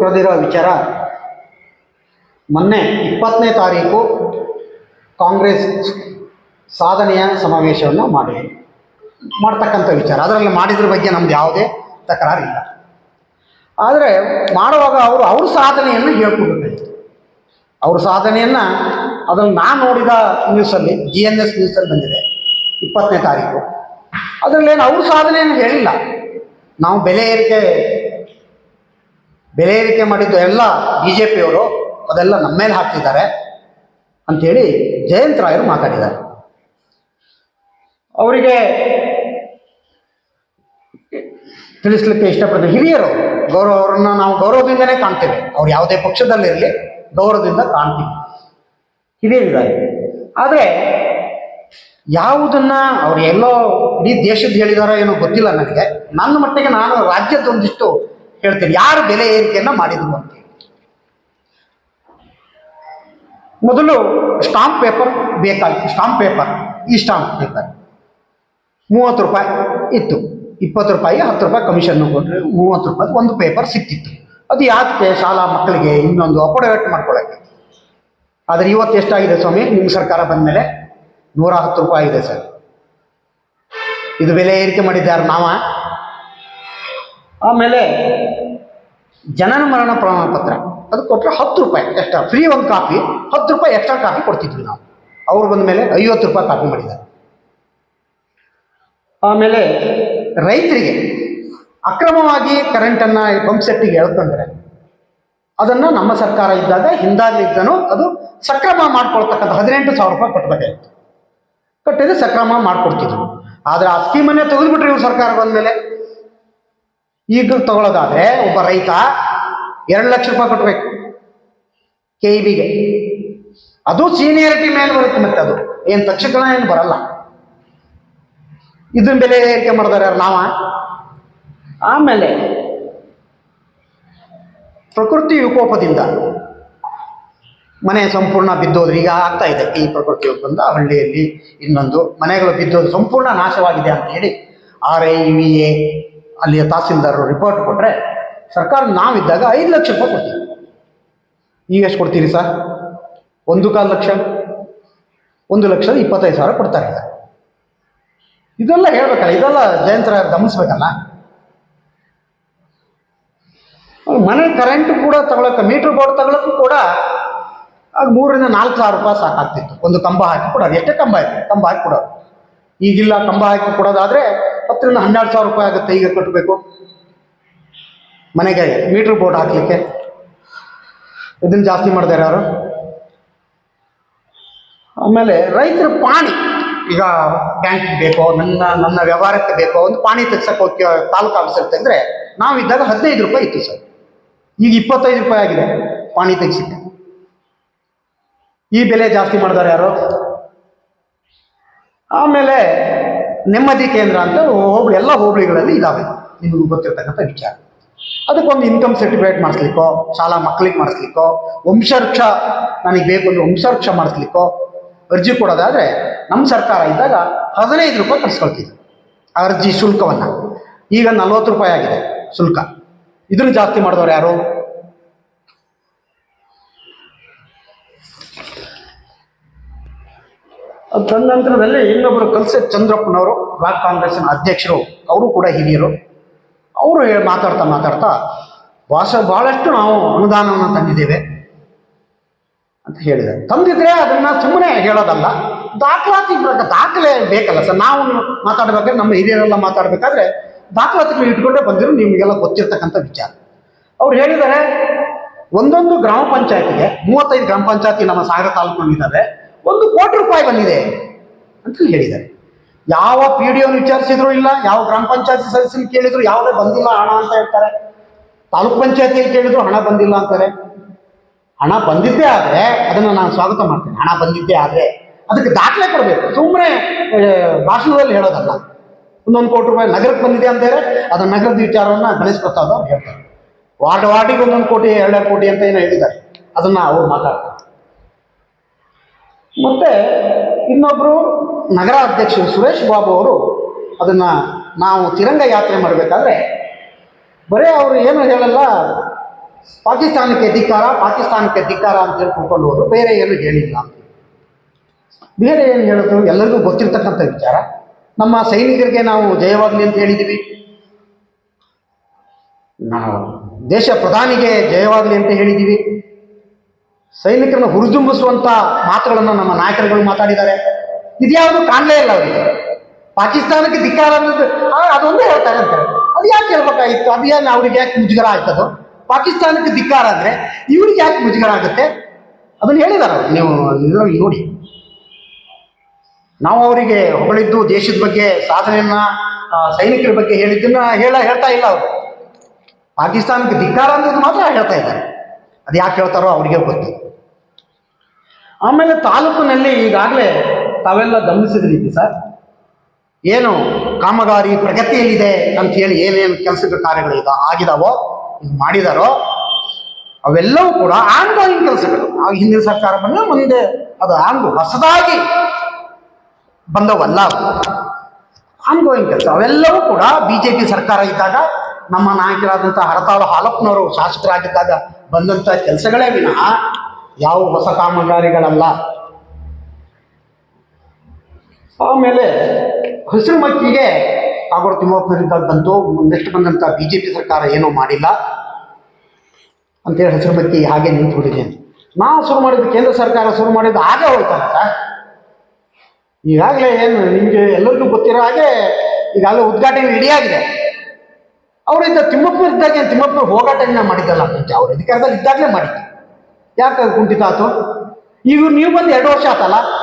ಬರೆದಿರೋ ವಿಚಾರ. ಮೊನ್ನೆ ಇಪ್ಪತ್ತನೇ ತಾರೀಕು ಕಾಂಗ್ರೆಸ್ ಸಾಧನೆಯ ಸಮಾವೇಶವನ್ನು ಮಾಡಿ ಮಾಡ್ತಕ್ಕಂಥ ವಿಚಾರ. ಅದರಲ್ಲಿ ಮಾಡಿದ್ರ ಬಗ್ಗೆ ನಮ್ದು ಯಾವುದೇ ತಕರಾರಿಲ್ಲ. ಆದರೆ ಮಾಡುವಾಗ ಅವರು ಅವ್ರ ಸಾಧನೆಯನ್ನು ಹೇಳ್ಕೊಡ್ಬೇಕಾಗಿತ್ತು ಅವ್ರ ಸಾಧನೆಯನ್ನು ಅದನ್ನು ನಾನು ನೋಡಿದ ನ್ಯೂಸಲ್ಲಿ ಜಿ ಎನ್ ಎಸ್ ನ್ಯೂಸಲ್ಲಿ ಬಂದಿದೆ ಇಪ್ಪತ್ತನೇ ತಾರೀಕು. ಅದರಲ್ಲೇನು ಅವ್ರ ಸಾಧನೆಯನ್ನು ಹೇಳಿಲ್ಲ. ನಾವು ಬೆಲೆ ಏರಿಕೆ ಬೆಲೆ ಏರಿಕೆ ಮಾಡಿದ್ದು ಎಲ್ಲ ಬಿ ಜೆ ಪಿಯವರು ಅದೆಲ್ಲ ನಮ್ಮ ಮೇಲೆ ಹಾಕ್ತಿದ್ದಾರೆ ಅಂಥೇಳಿ ಜಯಂತ್ ರಾಯರು ಮಾತಾಡಿದ್ದಾರೆ. ಅವರಿಗೆ ತಿಳಿಸ್ಲಿಕ್ಕೆ ಇಷ್ಟಪಡ್ತೀವಿ ಹಿರಿಯರು, ಗೌರವ ಅವರನ್ನ ನಾವು ಗೌರವದಿಂದನೇ ಕಾಣ್ತೇವೆ. ಅವ್ರು ಯಾವುದೇ ಪಕ್ಷದಲ್ಲಿರಲಿ ಗೌರವದಿಂದ ಕಾಣ್ತೀವಿ. ಹಿರಿಯರಿದ್ದಾರೆ. ಆದರೆ ಯಾವುದನ್ನ ಅವ್ರು ಎಲ್ಲೋ ಇಡೀ ದೇಶದ್ದು ಹೇಳಿದಾರೋ ಏನೋ ಗೊತ್ತಿಲ್ಲ ನನಗೆ. ನನ್ನ ಮಟ್ಟಿಗೆ ನಾನು ರಾಜ್ಯದೊಂದಿಷ್ಟು ಹೇಳ್ತೀನಿ. ಯಾರು ಬೆಲೆ ಏರಿಕೆಯನ್ನು ಮಾಡಿದ್ರು ಅಂತ. ಮೊದಲು ಸ್ಟಾಂಪ್ ಪೇಪರ್ ಬೇಕಾಗಿತ್ತು. ಸ್ಟಾಂಪ್ ಪೇಪರ್, ಈ ಸ್ಟಾಂಪ್ ಪೇಪರ್. ಮೂವತ್ತು ರೂಪಾಯಿ ಇತ್ತು. ಇಪ್ಪತ್ತು ರೂಪಾಯಿ, ಹತ್ತು ರೂಪಾಯಿ ಕಮಿಷನ್ ಕೊಟ್ಟರೆ ಮೂವತ್ತು ರೂಪಾಯಿ ಒಂದು ಪೇಪರ್ ಸಿಕ್ತಿತ್ತು. ಅದು ಯಾಕೆ ಶಾಲಾ ಮಕ್ಕಳಿಗೆ ಇನ್ನೊಂದು ಅಪೋಡವೇಟ್ ಮಾಡ್ಕೊಳ್ಳೋಕ್ಕೆ ಆದರೆ ಇವತ್ತು ಎಷ್ಟಾಗಿದೆ ಸ್ವಾಮಿ? ನಿಮ್ಮ ಸರ್ಕಾರ ಬಂದಮೇಲೆ ನೂರ ಹತ್ತು ರೂಪಾಯಿ ಇದೆ ಸರ್. ಇದು ಬೆಲೆ ಏರಿಕೆ ಮಾಡಿದ್ದಾರೆ ನಾವ? ಆಮೇಲೆ ಜನನ ಮರಣ ಪ್ರಮಾಣ ಪತ್ರ ಅದು ಕೊಟ್ಟರೆ ಹತ್ತು ರೂಪಾಯಿ ಎಕ್ಸ್ಟ್ರಾ ಫ್ರೀ ಒಂದು ಕಾಪಿ, ಹತ್ತು ರೂಪಾಯಿ ಎಕ್ಸ್ಟ್ರಾ ಕಾಪಿ ಕೊಡ್ತಿದ್ವಿ ನಾವು. ಅವ್ರು ಬಂದ ಮೇಲೆ ಐವತ್ತು ರೂಪಾಯಿ ಕಾಪಿ ಮಾಡಿದ್ದಾರೆ. ಆಮೇಲೆ ರೈತರಿಗೆ ಅಕ್ರಮವಾಗಿ ಕರೆಂಟನ್ನು ಪಂಪ್ ಸೆಟ್ಟಿಗೆ ಎಳ್ಕೊಂಡ್ರೆ, ಅದನ್ನು ನಮ್ಮ ಸರ್ಕಾರ ಇದ್ದಾಗ ಹಿಂದಾಗಲಿದ್ದನು ಅದು ಸಕ್ರಮ ಮಾಡ್ಕೊಳ್ತಕ್ಕಂಥ ಹದಿನೆಂಟು ಸಾವಿರ ರೂಪಾಯಿ ಕಟ್ಟಬೇಕಾಗಿತ್ತು ಕಟ್ಟಿದ್ರೆ ಸಕ್ರಮ ಮಾಡಿಕೊಡ್ತಿದ್ರು. ಆದರೆ ಆ ಸ್ಕೀಮನ್ನೇ ತೆಗೆದುಬಿಟ್ರಿ ಇವ್ರು ಸರ್ಕಾರ ಬಂದಮೇಲೆ. ಈಗ ತಗೊಳ್ಳೋದಾದ್ರೆ ಒಬ್ಬ ರೈತ ಎರಡು ಲಕ್ಷ ರೂಪಾಯಿ ಕಟ್ಟಬೇಕು ಕೆ ಇ ಬಿಗೆ ಅದು ಸೀನಿಯರಿಟಿ ಮೇಲೆ ಬರುತ್ತೆ ಮತ್ತೆ ಅದು. ಏನು ತಕ್ಷಣ ಏನು ಬರಲ್ಲ. ಇದನ್ನ ಬೆಲೆ ಏರಿಕೆ ಮಾಡಿದಾರೆ ಯಾರು? ನಾವ? ಆಮೇಲೆ ಪ್ರಕೃತಿ ವಿಕೋಪದಿಂದ ಮನೆ ಸಂಪೂರ್ಣ ಬಿದ್ದೋದ್ರೆ ಈಗ ಆಗ್ತಾ ಇದೆ. ಈ ಪ್ರಕೃತಿ ವಿಕೋಪದಿಂದ ಹಳ್ಳಿಯಲ್ಲಿ ಇನ್ನೊಂದು ಮನೆಗಳು ಬಿದ್ದೋದು ಸಂಪೂರ್ಣ ನಾಶವಾಗಿದೆ ಅಂತ ಹೇಳಿ ಆರ್ ಐ ವಿ ಎ ಅಲ್ಲಿಯ ತಹಸೀಲ್ದಾರರು ರಿಪೋರ್ಟ್ ಕೊಟ್ಟರೆ ಸರ್ಕಾರ ನಾವಿದ್ದಾಗ ಐದು ಲಕ್ಷ ರೂಪಾಯಿ ಕೊಡ್ತೀವಿ. ಈಗ ಎಷ್ಟು ಕೊಡ್ತೀರಿ ಸರ್? ಒಂದು ಕಾಲು ಲಕ್ಷ, ಒಂದು ಲಕ್ಷದ ಇಪ್ಪತ್ತೈದು ಸಾವಿರ ಕೊಡ್ತಾರೆ. ಈಗ ಇದೆಲ್ಲ ಹೇಳ್ಬೇಕಲ್ಲ, ಇದೆಲ್ಲ ಜಯಂತರ ಗಮನಿಸ್ಬೇಕಲ್ಲ. ಮನೆ ಕರೆಂಟ್ ಕೂಡ ತಗೊಳಕ್ಕೆ ಮೀಟರ್ ಬೋರ್ಡ್ ತಗೊಳಕ್ಕೂ ಕೂಡ ಅದು ಮೂರರಿಂದ ನಾಲ್ಕು ಸಾವಿರ ರೂಪಾಯಿ ಸಾಕಾಗ್ತಿತ್ತು. ಒಂದು ಕಂಬ ಹಾಕಿ ಕೊಡೋದು. ಎಷ್ಟೇ ಕಂಬ ಆಯ್ತು ಕಂಬ ಹಾಕಿ ಕೊಡೋದು. ಈಗಿಲ್ಲ, ಕಂಬ ಹಾಕಿ ಕೊಡೋದಾದ್ರೆ ಹತ್ತರಿಂದ ಹನ್ನೆರಡು ಸಾವಿರ ರೂಪಾಯಿ ಆಗುತ್ತೆ ಈಗ ಕಟ್ಟಬೇಕು. ಮನೆಗೆ ಮೀಟ್ರ್ ಬೋರ್ಡ್ ಹಾಕಲಿಕ್ಕೆ. ಇದನ್ನು ಜಾಸ್ತಿ ಮಾಡಿದಾರೆ ಯಾರು? ಆಮೇಲೆ ರೈತರ ಪಾಣಿ. ಈಗ ಬ್ಯಾಂಕ್ ಬೇಕೋ, ನನ್ನ ನನ್ನ ವ್ಯವಹಾರಕ್ಕೆ ಬೇಕೋ, ಒಂದು ಪಾಣಿ ತೆಗ್ಸಕ್ಕೆ ಹೋಗ್ತೀವಿ ತಾಲೂಕು ಆಫೀಸಲ್ಲಿ ನಾವು ನಾವಿದ್ದಾಗ ಹದಿನೈದು ರೂಪಾಯಿ ಇತ್ತು ಸರ್. ಈಗ ಇಪ್ಪತ್ತೈದು ರೂಪಾಯಿ ಆಗಿದೆ ಪಾಣಿ ತೆಗ್ಸಿಕ್ಕೆ. ಈ ಬೆಲೆ ಜಾಸ್ತಿ ಮಾಡಿದಾರೆ ಯಾರು? ಆಮೇಲೆ ನೆಮ್ಮದಿ ಕೇಂದ್ರ ಅಂತ ಹೋಬಳಿ, ಎಲ್ಲ ಹೋಬಳಿಗಳಲ್ಲಿ ಇದ್ದಾವೆ ನಿಮಗೆ ಗೊತ್ತಿರ್ತಕ್ಕಂಥ ವಿಚಾರ. ಅದಕ್ಕೊಂದು ಇನ್ಕಮ್ ಸರ್ಟಿಫಿಕೇಟ್ ಮಾಡಿಸ್ಲಿಕ್ಕೋ, ಶಾಲಾ ಮಕ್ಕಳಿಗೆ ಮಾಡಿಸ್ಲಿಕ್ಕೋ ವಂಶವೃಕ್ಷ ನನಗೆ ಬೇಕು ಅಂದ್ರೆ ವಂಶವೃಕ್ಷ ಮಾಡಿಸ್ಲಿಕ್ಕೋ, ಅರ್ಜಿ ಕೊಡೋದಾದರೆ ನಮ್ಮ ಸರ್ಕಾರ ಇದ್ದಾಗ ಹದಿನೈದು ರೂಪಾಯಿ ಕಳಿಸ್ಕೊಳ್ತಿದ್ರು ಆ ಅರ್ಜಿ ಶುಲ್ಕವನ್ನು. ಈಗ ನಲ್ವತ್ತು ರೂಪಾಯಿ ಆಗಿದೆ ಶುಲ್ಕ. ಇದನ್ನು ಜಾಸ್ತಿ ಮಾಡಿದವ್ರು ಯಾರು? ಅದು ತದನಂತರದಲ್ಲಿ ಇನ್ನೊಬ್ಬರು ಕಲ್ಸೆ ಚಂದ್ರಪ್ಪನವರು, ಬ್ಲಾಕ್ ಕಾಂಗ್ರೆಸ್ನ ಅಧ್ಯಕ್ಷರು, ಅವರು ಕೂಡ ಹಿರಿಯರು. ಅವರು ಹೇಳಿ ಮಾತಾಡ್ತಾ ಮಾತಾಡ್ತಾ, ಭಾಷ ಭಾಳಷ್ಟು ನಾವು ಅನುದಾನವನ್ನು ತಂದಿದ್ದೇವೆ ಅಂತ ಹೇಳಿದ್ದಾರೆ. ತಂದಿದ್ರೆ ಅದನ್ನ ಸುಮ್ಮನೆ ಹೇಳೋದಲ್ಲ, ದಾಖಲಾತಿ ದಾಖಲೆ ಬೇಕಲ್ಲ ಸರ್. ನಾವು ಮಾತಾಡ್ಬೇಕಾದ್ರೆ ನಮ್ಮ ಹಿರಿಯರೆಲ್ಲ ಮಾತಾಡಬೇಕಾದ್ರೆ ದಾಖಲಾತಿಗಳು ಇಟ್ಕೊಂಡೇ ಬಂದಿರೋ ನಿಮಗೆಲ್ಲ ಗೊತ್ತಿರ್ತಕ್ಕಂಥ ವಿಚಾರ. ಅವ್ರು ಹೇಳಿದ್ದಾರೆ, ಒಂದೊಂದು ಗ್ರಾಮ ಪಂಚಾಯತಿಗೆ, ಮೂವತ್ತೈದು ಗ್ರಾಮ ಪಂಚಾಯತಿ ನಮ್ಮ ಸಾಗರ ತಾಲೂಕಿನಲ್ಲಿದ್ದಾವೆ. ಒಂದು ಕೋಟಿ ರೂಪಾಯಿ ಬಂದಿದೆ ಅಂತ ಹೇಳಿದ್ದಾರೆ. ಯಾವ ಪಿ ಡಿ ಒನ್ ವಿಚಾರಿಸಿದ್ರು ಇಲ್ಲ, ಯಾವ ಗ್ರಾಮ ಪಂಚಾಯಿತಿ ಸದಸ್ಯನ ಕೇಳಿದ್ರು, ಯಾವುದೇ ಬಂದಿಲ್ಲ ಹಣ ಅಂತ ಹೇಳ್ತಾರೆ. ತಾಲೂಕ್ ಪಂಚಾಯತಿಯಲ್ಲಿ ಕೇಳಿದ್ರು ಹಣ ಬಂದಿಲ್ಲ ಅಂತಾರೆ. ಹಣ ಬಂದಿದ್ದೇ ಆದರೆ ಅದನ್ನು ನಾನು ಸ್ವಾಗತ ಮಾಡ್ತೇನೆ. ಹಣ ಬಂದಿದ್ದೇ ಆದರೆ ಅದಕ್ಕೆ ದಾಖಲೆ ಕೊಡಬೇಕು. ಸುಮ್ಮನೆ ಭಾಷಣದಲ್ಲಿ ಹೇಳೋದಲ್ಲ. ಒಂದೊಂದು ಕೋಟಿ ರೂಪಾಯಿ ನಗರಕ್ಕೆ ಬಂದಿದೆ ಅಂತಾರೆ. ಅದು ನಗರದ ವಿಚಾರವನ್ನು ಗಣೇಶ್ ಪ್ರಸಾದ್ ಅವ್ರು ಹೇಳ್ತಾರೆ. ವಾರ್ಡ್ ವಾರ್ಡಿಗೆ ಒಂದೊಂದು ಕೋಟಿ, ಎರಡೆರಡು ಕೋಟಿ ಅಂತ ಏನೋ ಹೇಳಿದ್ದಾರೆ. ಅದನ್ನು ಅವರು ಮಾತಾಡ್ತಾರೆ. ಮತ್ತೆ ಇನ್ನೊಬ್ಬರು ನಗರ ಅಧ್ಯಕ್ಷರು ಸುರೇಶ್ ಬಾಬು ಅವರು ಅದನ್ನು ನಾವು ತಿರಂಗ ಯಾತ್ರೆ ಮಾಡಬೇಕಾದ್ರೆ, ಬರೀ ಅವರು ಏನು ಹೇಳಲ್ಲ, ಪಾಕಿಸ್ತಾನಕ್ಕೆ ಧಿಕ್ಕಾರ ಪಾಕಿಸ್ತಾನಕ್ಕೆ ಧಿಕ್ಕಾರ ಅಂತ ಹೇಳ್ಕೊಂಡು ಕೂತ್ಕೊಂಡು ಬೇರೆ ಏನು ಹೇಳಿಲ್ಲ. ಬೇರೆ ಏನು ಹೇಳಿದ್ರು ಎಲ್ಲರಿಗೂ ಗೊತ್ತಿರ್ತಕ್ಕಂಥ ವಿಚಾರ. ನಮ್ಮ ಸೈನಿಕರಿಗೆ ನಾವು ಜಯವಾಗಲಿ ಅಂತ ಹೇಳಿದ್ದೀವಿ ನಾವು ದೇಶ ಪ್ರಧಾನಿಗೆ ಜಯವಾಗಲಿ ಅಂತ ಹೇಳಿದ್ದೀವಿ ಸೈನಿಕರನ್ನು ಹುರಿದುಂಬಿಸುವಂಥ ಮಾತುಗಳನ್ನು ನಮ್ಮ ನಾಯಕರುಗಳು ಮಾತಾಡಿದ್ದಾರೆ. ಇದ್ಯಾವುದು ಕಾಣಲೇ ಇಲ್ಲ ಅವರಿಗೆ. ಪಾಕಿಸ್ತಾನಕ್ಕೆ ಧಿಕ್ಕಾರ ಅನ್ನೋದು ಅದೊಂದು ಹೇಳ್ತಾರೆ ಅಂತ. ಅದು ಯಾಕೆ ಹೇಳ್ಬೇಕಾಗಿತ್ತು? ಅದು ಏನು ಅವ್ರಿಗೆ ಯಾಕೆ ಮುಜುಗರ ಆಗ್ತದೋ? ಪಾಕಿಸ್ತಾನಕ್ಕೆ ಧಿಕ್ಕಾರ ಅಂದರೆ ಇವ್ರಿಗೆ ಯಾಕೆ ಮುಜುಗರ ಆಗುತ್ತೆ? ಅದನ್ನು ಹೇಳಿದಾರೆ ಅವ್ರು. ನೀವು ಇದರಲ್ಲಿ ನೋಡಿ. ನಾವು ಅವರಿಗೆ ಹೊಗಳಿದ್ದು ದೇಶದ ಬಗ್ಗೆ, ಸಾಧನೆಯನ್ನ ಸೈನಿಕರ ಬಗ್ಗೆ ಹೇಳಿದ್ದನ್ನ ಹೇಳ, ಹೇಳ್ತಾ ಇಲ್ಲ ಅವರು. ಪಾಕಿಸ್ತಾನಕ್ಕೆ ಧಿಕ್ಕಾರ ಅನ್ನೋದು ಮಾತ್ರ ಹೇಳ್ತಾ ಇದ್ದಾರೆ. ಅದು ಯಾಕೆ ಹೇಳ್ತಾರೋ ಅವರಿಗೆ ಗೊತ್ತು. ಆಮೇಲೆ ತಾಲೂಕಿನಲ್ಲಿ ಈಗಾಗಲೇ ತಾವೆಲ್ಲ ಗಮನಿಸಿದ ರೀತಿ ಸರ್? ಏನು ಕಾಮಗಾರಿ ಪ್ರಗತಿಯಲ್ಲಿದೆ ಅಂತ ಹೇಳಿ ಏನೇನು ಕೆಲಸದ ಕಾರ್ಯಗಳು ಈಗ ಆಗಿದಾವೋ ಮಾಡಿದಾರೋ, ಅವೆಲ್ಲವೂ ಕೂಡ ಆನ್ಗೋಯಿಂಗ್ ಕೆಲಸಗಳು. ಆ ಹಿಂದಿನ ಸರ್ಕಾರ ಬಂದ ಮುಂದೆ ಅದು ಆನ್ಗೋ ಹೊಸದಾಗಿ ಬಂದವಲ್ಲ. ಆನ್ಗೋಯಿಂಗ್ ಕೆಲಸ. ಅವೆಲ್ಲವೂ ಕೂಡ ಬಿ ಜೆ ಪಿ ಸರ್ಕಾರ ಇದ್ದಾಗ, ನಮ್ಮ ನಾಯಕರಾದಂಥ ಹರತಾಳು ಹಾಲಪ್ಪನವರು ಶಾಸಕರಾಗಿದ್ದಾಗ ಬಂದಂಥ ಕೆಲಸಗಳೇ ವಿನಃ ಯಾವ ಹೊಸ ಕಾಮಗಾರಿಗಳಲ್ಲ. ಆಮೇಲೆ ಹಸಿರು ಮಕ್ಕಿಗೆ ಕಾಗೋಡು ತಿಮ್ಮಪ್ಪನವರಿದ್ದಾಗ ಬಂತು ನೆಕ್ಸ್ಟ್ ಬಂದಂಥ ಬಿ ಜೆ ಪಿ ಸರ್ಕಾರ ಏನೂ ಮಾಡಿಲ್ಲ. ಅಂತೇಳಿ ಹಸಿರು ಮಕ್ಕಿ ಹಾಗೆ ನಿಂತ್ಬಿಟ್ಟಿದೆ. ನಾವು ಶುರು ಮಾಡಿದ್ದು ಕೇಂದ್ರ ಸರ್ಕಾರ ಶುರು ಮಾಡಿದ್ದು ಹಾಗೆ ಸರ್ ಈಗಾಗಲೇ ಏನು ನಿಮಗೆ ಎಲ್ಲರಿಗೂ ಗೊತ್ತಿರೋ ಹಾಗೆ ಈಗಾಗಲೇ ಉದ್ಘಾಟನೆ ಇಡಿಯಾಗಿದೆ ಅವರಿಂದ ತಿಮ್ಮಪ್ಪನವ್ರು ಇದ್ದಾಗ ಏನು ತಿಮ್ಮಪ್ಪನವ್ರು ಹೋಗಾಟನ ಮಾಡಿದ್ದಲ್ಲ ಮುಂಚೆ ಅವ್ರು ಅಧಿಕಾರದಲ್ಲಿ ಇದ್ದಾಗಲೇ ಮಾಡಿದ್ದು. ಯಾಕೆ ಕುಂಠಿತ ಆಯ್ತು ಈಗ ನೀವು ಬಂದು ಎರಡು ವರ್ಷ ಆತಲ್ಲ?